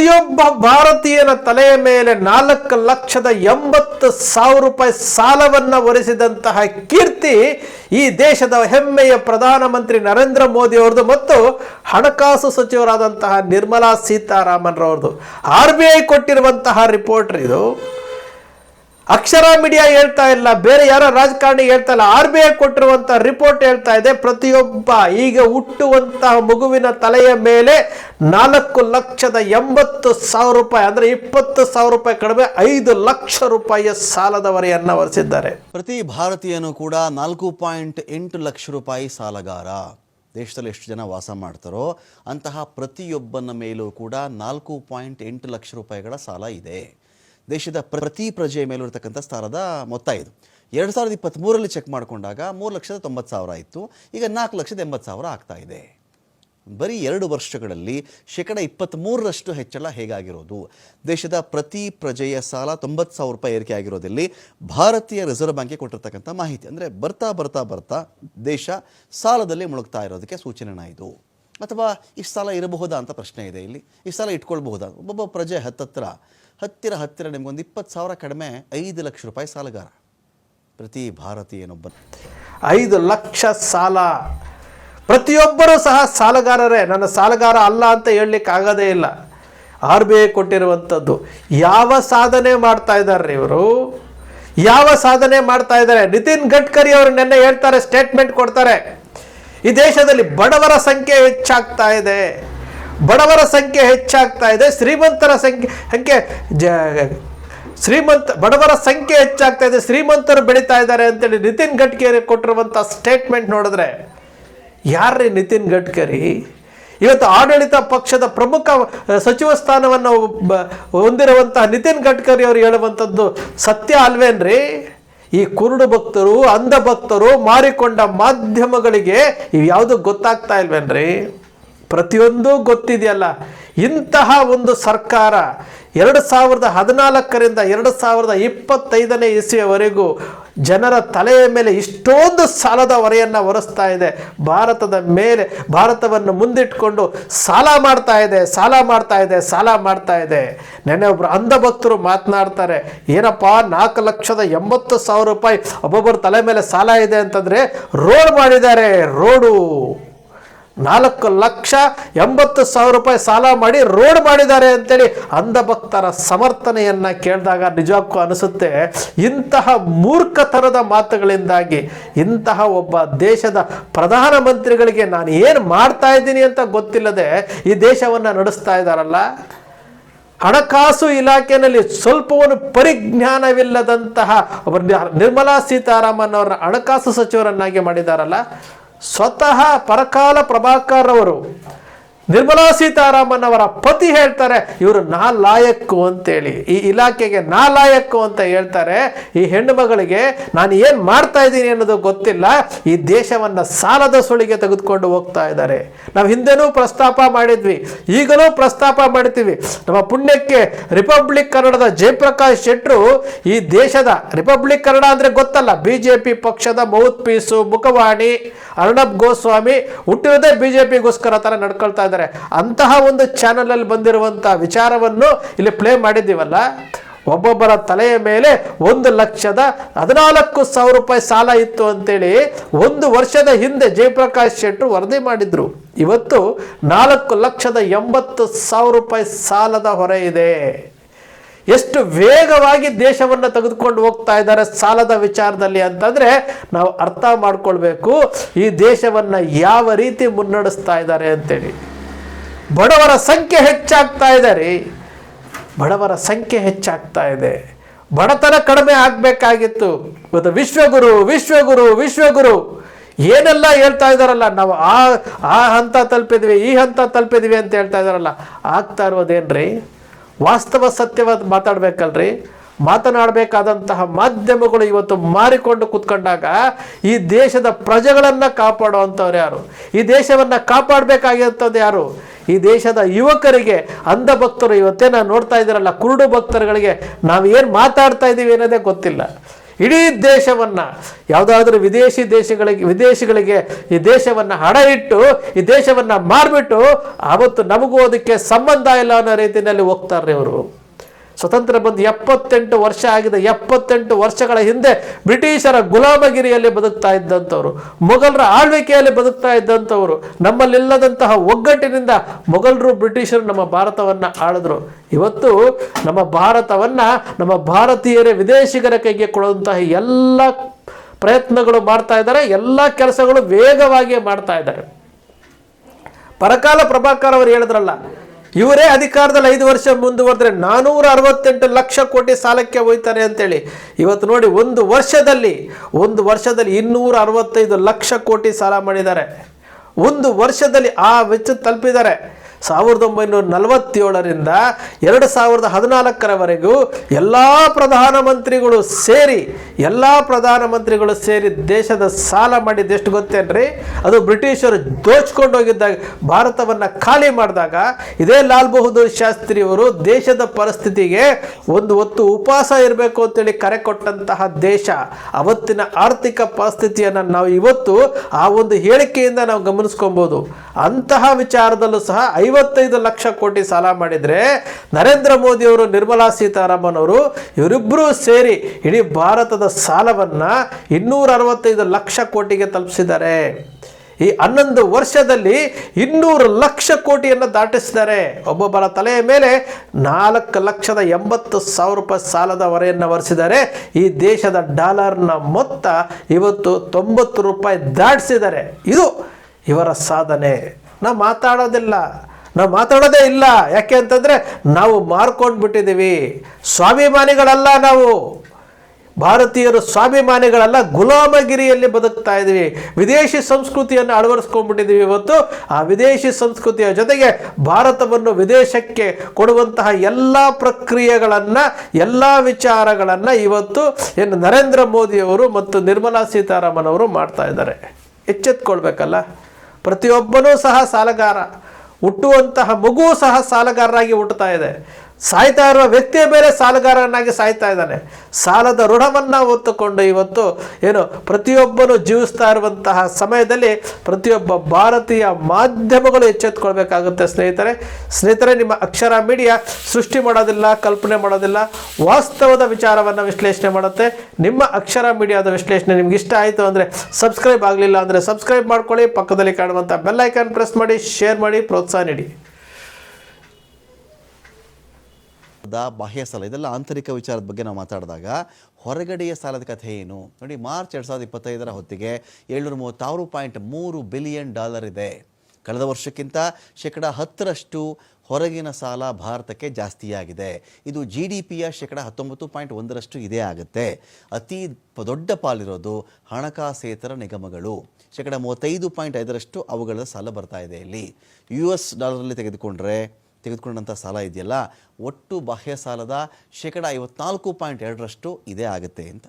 ಪ್ರತಿಯೊಬ್ಬ ಭಾರತೀಯನ ತಲೆಯ ಮೇಲೆ ನಾಲ್ಕು ಲಕ್ಷದ ಎಂಬತ್ತು ಸಾವಿರ ರೂಪಾಯಿ ಸಾಲವನ್ನು ಒರೆಸಿದಂತಹ ಕೀರ್ತಿ ಈ ದೇಶದ ಹೆಮ್ಮೆಯ ಪ್ರಧಾನಮಂತ್ರಿ ನರೇಂದ್ರ ಮೋದಿ ಅವ್ರದ್ದು ಮತ್ತು ಹಣಕಾಸು ಸಚಿವರಾದಂತಹ ನಿರ್ಮಲಾ ಸೀತಾರಾಮನ್ ರವ್ರದ್ದು. ಆರ್ ಬಿ ಐ ಕೊಟ್ಟಿರುವಂತಹ ರಿಪೋರ್ಟ್ ಇದು. ಅಕ್ಷರ ಮೀಡಿಯಾ ಹೇಳ್ತಾ ಇಲ್ಲ, ಬೇರೆ ಯಾರೋ ರಾಜಕಾರಣಿ ಹೇಳ್ತಾ ಇಲ್ಲ, ಆರ್ ಬಿ ಐ ಕೊಟ್ಟಿರುವಂತಹ ರಿಪೋರ್ಟ್ ಹೇಳ್ತಾ ಇದೆ, ಪ್ರತಿಯೊಬ್ಬ ಈಗ ಹುಟ್ಟುವಂತಹ ಮಗುವಿನ ತಲೆಯ ಮೇಲೆ ನಾಲ್ಕು ಲಕ್ಷದ ಎಂಬತ್ತು ಸಾವಿರ ರೂಪಾಯಿ, ಅಂದ್ರೆ ಇಪ್ಪತ್ತು ಸಾವಿರ ರೂಪಾಯಿ ಕಡಿಮೆ, ಐದು ಲಕ್ಷ ರೂಪಾಯಿಯ ಸಾಲದ ಹೊರೆಯನ್ನ ಹೊರಿಸಿದ್ದಾರೆ ಪ್ರತಿ ಭಾರತೀಯನು ಕೂಡ ನಾಲ್ಕು ಪಾಯಿಂಟ್ ಎಂಟು ಲಕ್ಷ ರೂಪಾಯಿ ಸಾಲಗಾರ. ದೇಶದಲ್ಲಿ ಎಷ್ಟು ಜನ ವಾಸ ಮಾಡ್ತಾರೋ ಅಂತಹ ಪ್ರತಿಯೊಬ್ಬನ ಮೇಲೂ ಕೂಡ ನಾಲ್ಕು ಪಾಯಿಂಟ್ ಎಂಟು ಲಕ್ಷ ರೂಪಾಯಿಗಳ ಸಾಲ ಇದೆ. ದೇಶದ ಪ್ರತಿ ಪ್ರಜೆಯ ಮೇಲೂ ಇರತಕ್ಕಂಥ ಸಾಲದ ಮೊತ್ತ ಇದು ಎರಡು ಸಾವಿರದ ಇಪ್ಪತ್ತ್ಮೂರರಲ್ಲಿ ಚೆಕ್ ಮಾಡಿಕೊಂಡಾಗ ಮೂರು ಲಕ್ಷದ ತೊಂಬತ್ತು ಸಾವಿರ ಇತ್ತು. ಈಗ ನಾಲ್ಕು ಲಕ್ಷದ ಎಂಬತ್ತು ಸಾವಿರ ಆಗ್ತಾ ಇದೆ. ಬರೀ ಎರಡು ವರ್ಷಗಳಲ್ಲಿ ಶೇಕಡ ಇಪ್ಪತ್ತ್ಮೂರರಷ್ಟು ಹೆಚ್ಚಳ ಹೇಗಾಗಿರೋದು? ದೇಶದ ಪ್ರತಿ ಪ್ರಜೆಯ ಸಾಲ ತೊಂಬತ್ತು ಸಾವಿರ ರೂಪಾಯಿ ಏರಿಕೆ ಆಗಿರೋದಲ್ಲಿ ಭಾರತೀಯ ರಿಸರ್ವ್ ಬ್ಯಾಂಕ್ಗೆ ಕೊಟ್ಟಿರ್ತಕ್ಕಂಥ ಮಾಹಿತಿ. ಅಂದರೆ ಬರ್ತಾ ಬರ್ತಾ ಬರ್ತಾ ದೇಶ ಸಾಲದಲ್ಲಿ ಮುಳುಗ್ತಾ ಇರೋದಕ್ಕೆ ಸೂಚನೆನ ಇದು? ಅಥವಾ ಇಷ್ಟು ಸಾಲ ಇರಬಹುದಾ ಅಂತ ಪ್ರಶ್ನೆ ಇದೆ ಇಲ್ಲಿ. ಇಷ್ಟು ಸಾಲ ಇಟ್ಕೊಳ್ಬಹುದಾ? ಒಬ್ಬೊಬ್ಬ ಪ್ರಜೆ ಹತ್ತತ್ರ ಹತ್ತಿರ ಹತ್ತಿರ ನಿಮಗೊಂದು ಇಪ್ಪತ್ತು ಸಾವಿರ ಕಡಿಮೆ ಐದು ಲಕ್ಷ ರೂಪಾಯಿ ಸಾಲಗಾರ. ಪ್ರತಿ ಭಾರತೀಯನೊಬ್ಬ. ಐದು ಲಕ್ಷ ಸಾಲ. ಪ್ರತಿಯೊಬ್ಬರೂ ಸಹ ಸಾಲಗಾರರೇ. ನನ್ನ ಸಾಲಗಾರ ಅಲ್ಲ ಅಂತ ಹೇಳಲಿಕ್ಕೆ ಆಗೋದೇ ಇಲ್ಲ. ಆರ್ ಬಿ ಐ ಕೊಟ್ಟಿರುವಂಥದ್ದು. ಯಾವ ಸಾಧನೆ ಮಾಡ್ತಾ ಇದ್ದಾರೆ ಇವರು? ಯಾವ ಸಾಧನೆ ಮಾಡ್ತಾ ಇದ್ದಾರೆ ನಿತಿನ್ ಗಡ್ಕರಿ ಅವರು ನಿನ್ನೆ ಹೇಳ್ತಾರೆ ಸ್ಟೇಟ್ಮೆಂಟ್ ಕೊಡ್ತಾರೆ. ಈ ದೇಶದಲ್ಲಿ ಬಡವರ ಸಂಖ್ಯೆ ಹೆಚ್ಚಾಗ್ತಾ ಇದೆ. ಬಡವರ ಸಂಖ್ಯೆ ಹೆಚ್ಚಾಗ್ತಾ ಇದೆ, ಶ್ರೀಮಂತರ ಸಂಖ್ಯೆ, ಹಂಗೆ ಜ, ಶ್ರೀಮಂತ, ಬಡವರ ಸಂಖ್ಯೆ ಹೆಚ್ಚಾಗ್ತಾ ಇದೆ, ಶ್ರೀಮಂತರು ಬೆಳೀತಾ ಇದ್ದಾರೆ ಅಂತೇಳಿ ನಿತಿನ್ ಗಡ್ಕರಿ ಕೊಟ್ಟಿರುವಂಥ ಸ್ಟೇಟ್ಮೆಂಟ್ ನೋಡಿದ್ರೆ, ಯಾರ್ರೀ ನಿತಿನ್ ಗಡ್ಕರಿ? ಇವತ್ತು ಆಡಳಿತ ಪಕ್ಷದ ಪ್ರಮುಖ ಸಚಿವ ಸ್ಥಾನವನ್ನು ಹೊಂದಿರುವಂತಹ ನಿತಿನ್ ಗಡ್ಕರಿ ಅವರು ಹೇಳುವಂಥದ್ದು ಸತ್ಯ ಅಲ್ವೇನ್ರಿ? ಈ ಕುರುಡು ಭಕ್ತರು, ಅಂಧ ಭಕ್ತರು ಮಾರಿಕೊಂಡ ಮಾಧ್ಯಮಗಳಿಗೆ ಇವು ಯಾವುದು ಗೊತ್ತಾಗ್ತಾ ಇಲ್ವೇನ್ರಿ? ಪ್ರತಿಯೊಂದು ಗೊತ್ತಿದೆಯಲ್ಲ. ಇಂತಹ ಒಂದು ಸರ್ಕಾರ ಎರಡು ಸಾವಿರದ ಹದಿನಾಲ್ಕರಿಂದ ಎರಡು ಸಾವಿರದ ಇಪ್ಪತ್ತೈದನೇ ಇಸ್ವಿಯವರೆಗೂ ಜನರ ತಲೆಯ ಮೇಲೆ ಇಷ್ಟೊಂದು ಸಾಲದ ಹೊರೆಯನ್ನು ಹೊರಿಸ್ತಾ ಇದೆ. ಭಾರತದ ಮೇಲೆ, ಭಾರತವನ್ನು ಮುಂದಿಟ್ಕೊಂಡು ಸಾಲ ಮಾಡ್ತಾ ಇದೆ, ಸಾಲ ಮಾಡ್ತಾ ಇದೆ, ಸಾಲ ಮಾಡ್ತಾ ಇದೆ. ನೆನ್ನೆ ಒಬ್ಬರು ಅಂಧ ಭಕ್ತರು ಮಾತನಾಡ್ತಾರೆ, ಏನಪ್ಪ ನಾಲ್ಕು ಲಕ್ಷದ ಎಂಬತ್ತು ಸಾವಿರ ರೂಪಾಯಿ ಒಬ್ಬೊಬ್ಬರ ತಲೆ ಮೇಲೆ ಸಾಲ ಇದೆ ಅಂತಂದರೆ ರೋಡ್ ಮಾಡಿದ್ದಾರೆ, ರೋಡು. ನಾಲ್ಕು ಲಕ್ಷ ಎಂಬತ್ತು ಸಾವಿರ ರೂಪಾಯಿ ಸಾಲ ಮಾಡಿ ರೋಡ್ ಮಾಡಿದ್ದಾರೆ ಅಂತೇಳಿ ಅಂಧಭಕ್ತರ ಸಮರ್ಥನೆಯನ್ನ ಕೇಳಿದಾಗ ನಿಜಕ್ಕೂ ಅನಿಸುತ್ತೆ, ಇಂತಹ ಮೂರ್ಖತನದ ಮಾತುಗಳಿಂದಾಗಿ, ಇಂತಹ ಒಬ್ಬ ದೇಶದ ಪ್ರಧಾನಮಂತ್ರಿಗಳಿಗೆ ನಾನು ಏನು ಮಾಡ್ತಾ ಇದ್ದೀನಿ ಅಂತ ಗೊತ್ತಿಲ್ಲದೆ ಈ ದೇಶವನ್ನು ನಡೆಸ್ತಾ ಇದ್ದಾರಲ್ಲ? ಹಣಕಾಸು ಇಲಾಖೆಯಲ್ಲಿ ಸ್ವಲ್ಪವನ್ನು ಪರಿಜ್ಞಾನವಿಲ್ಲದಂತಹ ಒಬ್ಬ ನಿರ್ಮಲಾ ಸೀತಾರಾಮನ್ ಅವರ ಹಣಕಾಸು ಸಚಿವರನ್ನಾಗಿ ಮಾಡಿದಾರಲ್ಲ? ಸ್ವತಃ ಪರಕಾಲ ಪ್ರಭಾಕರ್ ಅವರು ನಿರ್ಮಲಾ ಸೀತಾರಾಮನ್ ಅವರ ಪತಿ ಹೇಳ್ತಾರೆ, ಇವರು ನಾ ಲಾಯಕ್ಕು ಅಂತೇಳಿ. ಈ ಇಲಾಖೆಗೆ ನಾ ಲಾಯಕ್ಕು ಅಂತ ಹೇಳ್ತಾರೆ, ಈ ಹೆಣ್ಣು ಮಗಳಿಗೆ ನಾನು ಏನು ಮಾಡ್ತಾ ಇದ್ದೀನಿ ಅನ್ನೋದು ಗೊತ್ತಿಲ್ಲ, ಈ ದೇಶವನ್ನು ಸಾಲದ ಸುಳಿಗೆ ತೆಗೆದುಕೊಂಡು ಹೋಗ್ತಾ ಇದ್ದಾರೆ. ನಾವು ಹಿಂದೆನೂ ಪ್ರಸ್ತಾಪ ಮಾಡಿದ್ವಿ, ಈಗಲೂ ಪ್ರಸ್ತಾಪ ಮಾಡ್ತೀವಿ. ನಮ್ಮ ಪುಣ್ಯಕ್ಕೆ ರಿಪಬ್ಲಿಕ್ ಕನ್ನಡದ ಜಯಪ್ರಕಾಶ್ ಶೆಟ್ರು ಈ ದೇಶದ ರಿಪಬ್ಲಿಕ್ ಕನ್ನಡ ಅಂದರೆ ಗೊತ್ತಲ್ಲ ಬಿ ಜೆ ಪಿ ಪಕ್ಷದ ಮೌತ್ ಪೀಸು ಮುಖವಾಣಿ ಅರ್ಣಬ್ ಗೋಸ್ವಾಮಿ ಹುಟ್ಟಿರೋದೇ ಬಿ ಜೆ ಪಿಗೋಸ್ಕರ ಥರ ನಡ್ಕೊಳ್ತಾ ಇದ್ದಾರೆ. ಅಂತಹ ಒಂದು ಚಾನಲಲ್ಲಿ ಬಂದಿರುವಂಥ ವಿಚಾರವನ್ನು ಇಲ್ಲಿ ಪ್ಲೇ ಮಾಡಿದ್ದೀವಲ್ಲ, ಒಬ್ಬೊಬ್ಬರ ತಲೆಯ ಮೇಲೆ ಒಂದು ಲಕ್ಷದ ಹದಿನಾಲ್ಕು ಸಾವಿರ ರೂಪಾಯಿ ಸಾಲ ಇತ್ತು ಅಂತೇಳಿ ಒಂದು ವರ್ಷದ ಹಿಂದೆ ಜಯಪ್ರಕಾಶ್ ಶೆಟ್ಟರು ವರದಿ ಮಾಡಿದ್ರು. ಇವತ್ತು ನಾಲ್ಕು ಲಕ್ಷದ ಎಂಬತ್ತು ಸಾವಿರ ರೂಪಾಯಿ ಸಾಲದ ಹೊರೆ ಇದೆ. ಎಷ್ಟು ವೇಗವಾಗಿ ದೇಶವನ್ನು ತೆಗೆದುಕೊಂಡು ಹೋಗ್ತಾ ಇದ್ದಾರೆ ಸಾಲದ ವಿಚಾರದಲ್ಲಿ ಅಂತಂದ್ರೆ ನಾವು ಅರ್ಥ ಮಾಡ್ಕೊಳ್ಬೇಕು, ಈ ದೇಶವನ್ನ ಯಾವ ರೀತಿ ಮುನ್ನಡೆಸ್ತಾ ಇದ್ದಾರೆ ಅಂತೇಳಿ. ಬಡವರ ಸಂಖ್ಯೆ ಹೆಚ್ಚಾಗ್ತಾ ಇದೆ ರೀ. ಬಡವರ ಸಂಖ್ಯೆ ಹೆಚ್ಚಾಗ್ತಾ ಇದೆ. ಬಡತನ ಕಡಿಮೆ ಆಗಬೇಕಾಗಿತ್ತು. ಇವತ್ತು ವಿಶ್ವಗುರು ವಿಶ್ವಗುರು ವಿಶ್ವಗುರು. ಏನೆಲ್ಲ ಹೇಳ್ತಾ ಇದ್ದಾರಲ್ಲ, ನಾವು ಆ ಆ ಹಂತ ತಲುಪಿದ್ವಿ, ಈ ಹಂತ ತಲುಪಿದ್ವಿ ಅಂತ ಹೇಳ್ತಾ ಇದ್ದಾರಲ್ಲ, ಆಗ್ತಾ ಇರೋದೇನ್ರಿ? ವಾಸ್ತವ ಸತ್ಯವಾದ ಮಾತಾಡ್ಬೇಕಲ್ರಿ? ಮಾತನಾಡಬೇಕಾದಂತಹ ಮಾಧ್ಯಮಗಳು ಇವತ್ತು ಮಾರಿಕೊಂಡು ಕೂತ್ಕೊಂಡಾಗ ಈ ದೇಶದ ಪ್ರಜೆಗಳನ್ನು ಕಾಪಾಡುವಂಥವ್ರು ಯಾರು? ಈ ದೇಶವನ್ನು ಕಾಪಾಡಬೇಕಾಗಿರ್ತದ್ದು ಯಾರು? ಈ ದೇಶದ ಯುವಕರಿಗೆ ಅಂಧ ಭಕ್ತರು ಇವತ್ತೇ ನಾವು ನೋಡ್ತಾ ಇದ್ದೀರಲ್ಲ, ಕುರುಡು ಭಕ್ತರುಗಳಿಗೆ ನಾವು ಏನು ಮಾತಾಡ್ತಾ ಇದ್ದೀವಿ ಅನ್ನೋದೇ ಗೊತ್ತಿಲ್ಲ. ಇಡೀ ದೇಶವನ್ನು, ಯಾವುದಾದ್ರೂ ವಿದೇಶಿ ದೇಶಗಳಿಗೆ, ವಿದೇಶಿಗಳಿಗೆ ಈ ದೇಶವನ್ನು ಹಣ ಇಟ್ಟು, ಈ ದೇಶವನ್ನು ಮಾರ್ಬಿಟ್ಟು ಆವತ್ತು ನಮಗೂ ಅದಕ್ಕೆ ಸಂಬಂಧ ಇಲ್ಲ ಅನ್ನೋ ರೀತಿಯಲ್ಲಿ ಹೋಗ್ತಾರೆ ಇವರು ಸ್ವತಂತ್ರ ಬಂದು ಎಪ್ಪತ್ತೆಂಟು ವರ್ಷ ಆಗಿದೆ. ಎಪ್ಪತ್ತೆಂಟು ವರ್ಷಗಳ ಹಿಂದೆ ಬ್ರಿಟಿಷರ ಗುಲಾಮಗಿರಿಯಲ್ಲಿ ಬದುಕ್ತಾ ಇದ್ದಂಥವರು, ಮೊಘಲರ ಆಳ್ವಿಕೆಯಲ್ಲಿ ಬದುಕ್ತಾ ಇದ್ದಂಥವರು, ನಮ್ಮಲ್ಲಿಲ್ಲದಂತಹ ಒಗ್ಗಟ್ಟಿನಿಂದ ಮೊಘಲರು ಬ್ರಿಟಿಷರು ನಮ್ಮ ಭಾರತವನ್ನು ಆಳಿದ್ರು. ಇವತ್ತು ನಮ್ಮ ಭಾರತವನ್ನು ನಮ್ಮ ಭಾರತೀಯರೇ ವಿದೇಶಿಗರ ಕೈಗೆ ಕೊಡುವಂತಹ ಎಲ್ಲ ಪ್ರಯತ್ನಗಳು ಮಾಡ್ತಾ ಇದ್ದಾರೆ. ಎಲ್ಲ ಕೆಲಸಗಳು ವೇಗವಾಗಿ ಮಾಡ್ತಾ ಇದ್ದಾರೆ. ಪರಕಾಲ ಪ್ರಭಾಕರ್ ಅವರು ಹೇಳಿದ್ರಲ್ಲ ಇವರೇ ಅಧಿಕಾರದಲ್ಲಿ ಐದು ವರ್ಷ ಮುಂದುವರೆದ್ರೆ ನಾನೂರ ಅರವತ್ತೆಂಟು ಲಕ್ಷ ಕೋಟಿ ಸಾಲಕ್ಕೆ ಹೋಯ್ತಾರೆ ಅಂತೇಳಿ. ಇವತ್ತು ನೋಡಿ, ಒಂದು ವರ್ಷದಲ್ಲಿ ಒಂದು ವರ್ಷದಲ್ಲಿ ಇನ್ನೂರ ಅರವತ್ತೈದು ಲಕ್ಷ ಕೋಟಿ ಸಾಲ ಮಾಡಿದ್ದಾರೆ. ಒಂದು ವರ್ಷದಲ್ಲಿ ಆ ವೆಚ್ಚ ತಲುಪಿದ್ದಾರೆ. ಸಾವಿರದ ಒಂಬೈನೂರ ನಲವತ್ತೇಳರಿಂದ ಎರಡು ಸಾವಿರದ ಹದಿನಾಲ್ಕರವರೆಗೂ ಎಲ್ಲ ಪ್ರಧಾನಮಂತ್ರಿಗಳು ಸೇರಿ, ಎಲ್ಲ ಪ್ರಧಾನಮಂತ್ರಿಗಳು ಸೇರಿ ದೇಶದ ಸಾಲ ಮಾಡಿದ್ದು ಎಷ್ಟು ಗೊತ್ತೇನ್ರಿ? ಅದು ಬ್ರಿಟಿಷರು ದೋಚ್ಕೊಂಡು ಹೋಗಿದ್ದಾಗ, ಭಾರತವನ್ನು ಖಾಲಿ ಮಾಡಿದಾಗ, ಇದೇ ಲಾಲ್ ಬಹದ್ದೂರ್ ಶಾಸ್ತ್ರಿಯವರು ದೇಶದ ಪರಿಸ್ಥಿತಿಗೆ ಒಂದು ಹೊತ್ತು ಉಪವಾಸ ಇರಬೇಕು ಅಂತೇಳಿ ಕರೆ ಕೊಟ್ಟಂತಹ ದೇಶ. ಅವತ್ತಿನ ಆರ್ಥಿಕ ಪರಿಸ್ಥಿತಿಯನ್ನು ನಾವು ಇವತ್ತು ಆ ಒಂದು ಹೇಳಿಕೆಯಿಂದ ನಾವು ಗಮನಿಸ್ಕೊಬೋದು. ಅಂತಹ ವಿಚಾರದಲ್ಲೂ ಸಹ ಐವತ್ತೈದು ಲಕ್ಷ ಕೋಟಿ ಸಾಲ ಮಾಡಿದರೆ ನರೇಂದ್ರ ಮೋದಿಯವರು ನಿರ್ಮಲಾ ಸೀತಾರಾಮನ್ ಅವರು ಇವರಿಬ್ಬರೂ ಸೇರಿ ಇಡೀ ಭಾರತದ ಸಾಲವನ್ನು ಇನ್ನೂರ ಅರವತ್ತೈದು ಲಕ್ಷ ಕೋಟಿಗೆ ತಲುಪಿಸಿದ್ದಾರೆ. ಈ ಹನ್ನೊಂದು ವರ್ಷದಲ್ಲಿ ಇನ್ನೂರು ಲಕ್ಷ ಕೋಟಿಯನ್ನು ದಾಟಿಸಿದ್ದಾರೆ. ಒಬ್ಬೊಬ್ಬರ ತಲೆಯ ಮೇಲೆ ನಾಲ್ಕು ಲಕ್ಷದ ಎಂಬತ್ತು ಸಾವಿರ ರೂಪಾಯಿ ಸಾಲದ ಹೊರೆಯನ್ನು ಹೊರಿಸಿದ್ದಾರೆ ಈ ದೇಶದ ಡಾಲರ್ನ ಮೊತ್ತ ಇವತ್ತು ತೊಂಬತ್ತು ರೂಪಾಯಿ ದಾಟಿಸಿದ್ದಾರೆ. ಇದು ಇವರ ಸಾಧನೆ. ನಾವು ಮಾತಾಡೋದಿಲ್ಲ. ನಾವು ಮಾತಾಡೋದೇ ಇಲ್ಲ. ಯಾಕೆ ಅಂತಂದರೆ ನಾವು ಮಾರ್ಕೊಂಡು ಬಿಟ್ಟಿದ್ದೀವಿ ಸ್ವಾಭಿಮಾನಿಗಳಲ್ಲ ನಾವು. ಭಾರತೀಯರು ಸ್ವಾಭಿಮಾನಿಗಳೆಲ್ಲ, ಗುಲಾಮಗಿರಿಯಲ್ಲಿ ಬದುಕ್ತಾ ಇದ್ದೀವಿ. ವಿದೇಶಿ ಸಂಸ್ಕೃತಿಯನ್ನು ಅಳವಡಿಸ್ಕೊಂಡ್ಬಿಟ್ಟಿದ್ದೀವಿ ಇವತ್ತು. ಆ ವಿದೇಶಿ ಸಂಸ್ಕೃತಿಯ ಜೊತೆಗೆ ಭಾರತವನ್ನು ವಿದೇಶಕ್ಕೆ ಕೊಡುವಂತಹ ಎಲ್ಲ ಪ್ರಕ್ರಿಯೆಗಳನ್ನು, ಎಲ್ಲ ವಿಚಾರಗಳನ್ನು ಇವತ್ತು ಏನು ನರೇಂದ್ರ ಮೋದಿಯವರು ಮತ್ತು ನಿರ್ಮಲಾ ಸೀತಾರಾಮನ್ ಅವರು ಮಾಡ್ತಾ ಇದ್ದಾರೆ. ಎಚ್ಚೆತ್ಕೊಳ್ಬೇಕಲ್ಲ. ಪ್ರತಿಯೊಬ್ಬನೂ ಸಹ ಸಾಲಗಾರ. ಹುಟ್ಟುವಂತಹ ಮಗು ಸಹ ಸಾಲಗಾರರಾಗಿ ಹುಟ್ಟುತ್ತಾ ಇದೆ. ಸಾಯ್ತಾ ಇರುವ ವ್ಯಕ್ತಿಯ ಮೇಲೆ ಸಾಲಗಾರನಾಗಿ ಸಾಯ್ತಾ ಇದ್ದಾನೆ. ಸಾಲದ ಋಣವನ್ನು ಹೊತ್ತುಕೊಂಡು ಇವತ್ತು ಏನು ಪ್ರತಿಯೊಬ್ಬನು ಜೀವಿಸ್ತಾ ಇರುವಂತಹ ಸಮಯದಲ್ಲಿ ಪ್ರತಿಯೊಬ್ಬ ಭಾರತೀಯ ಮಾಧ್ಯಮಗಳು ಎಚ್ಚೆತ್ಕೊಳ್ಬೇಕಾಗುತ್ತೆ ಸ್ನೇಹಿತರೆ. ಸ್ನೇಹಿತರೆ, ನಿಮ್ಮ ಅಕ್ಷರ ಮೀಡಿಯಾ ಸೃಷ್ಟಿ ಮಾಡೋದಿಲ್ಲ, ಕಲ್ಪನೆ ಮಾಡೋದಿಲ್ಲ, ವಾಸ್ತವದ ವಿಚಾರವನ್ನು ವಿಶ್ಲೇಷಣೆ ಮಾಡುತ್ತೆ. ನಿಮ್ಮ ಅಕ್ಷರ ಮೀಡಿಯಾದ ವಿಶ್ಲೇಷಣೆ ನಿಮ್ಗೆ ಇಷ್ಟ ಆಯಿತು ಅಂದರೆ ಸಬ್ಸ್ಕ್ರೈಬ್ ಆಗಲಿಲ್ಲ ಅಂದರೆ ಸಬ್ಸ್ಕ್ರೈಬ್ ಮಾಡ್ಕೊಳ್ಳಿ. ಪಕ್ಕದಲ್ಲಿ ಕಾಣುವಂಥ ಬೆಲ್ಲೈಕನ್ ಪ್ರೆಸ್ ಮಾಡಿ, ಶೇರ್ ಮಾಡಿ, ಪ್ರೋತ್ಸಾಹ ನೀಡಿ. ದ ಬಾಹ್ಯ ಸಾಲ, ಇದೆಲ್ಲ ಆಂತರಿಕ ವಿಚಾರದ ಬಗ್ಗೆ ನಾವು ಮಾತಾಡಿದಾಗ ಹೊರಗಡೆಯ ಸಾಲದ ಕಥೆ ಏನು? ನೋಡಿ, ಮಾರ್ಚ್ ಎರಡು ಸಾವಿರದ ಇಪ್ಪತ್ತೈದರ ಹೊತ್ತಿಗೆ ಏಳ್ನೂರ ಮೂವತ್ತಾರು ಪಾಯಿಂಟ್ ಮೂರು ಬಿಲಿಯನ್ ಡಾಲರ್ ಇದೆ. ಕಳೆದ ವರ್ಷಕ್ಕಿಂತ ಶೇಕಡ ಹತ್ತರಷ್ಟು ಹೊರಗಿನ ಸಾಲ ಭಾರತಕ್ಕೆ ಜಾಸ್ತಿಯಾಗಿದೆ. ಇದು ಜಿ ಡಿ ಪಿಯ ಶೇಕಡ ಹತ್ತೊಂಬತ್ತು ಪಾಯಿಂಟ್ ಒಂದರಷ್ಟು ಇದೇ ಆಗುತ್ತೆ. ಅತಿ ದೊಡ್ಡ ಪಾಲಿರೋದು ಹಣಕಾಸೇತರ ನಿಗಮಗಳು. ಶೇಕಡ ಮೂವತ್ತೈದು ಪಾಯಿಂಟ್ ಐದರಷ್ಟು ಅವುಗಳ ಸಾಲ ಬರ್ತಾ ಇದೆ ಇಲ್ಲಿ. ಯು ಎಸ್ ಡಾಲರಲ್ಲಿ ತೆಗೆದುಕೊಂಡ್ರೆ ತೆಗೆದುಕೊಂಡಂಥ ಸಾಲ ಇದೆಯಲ್ಲ? ಒಟ್ಟು ಬಾಹ್ಯ ಸಾಲದ ಶೇಕಡ ಐವತ್ನಾಲ್ಕು ಪಾಯಿಂಟ್ ಎರಡರಷ್ಟು ಇದೇ ಆಗುತ್ತೆ ಅಂತ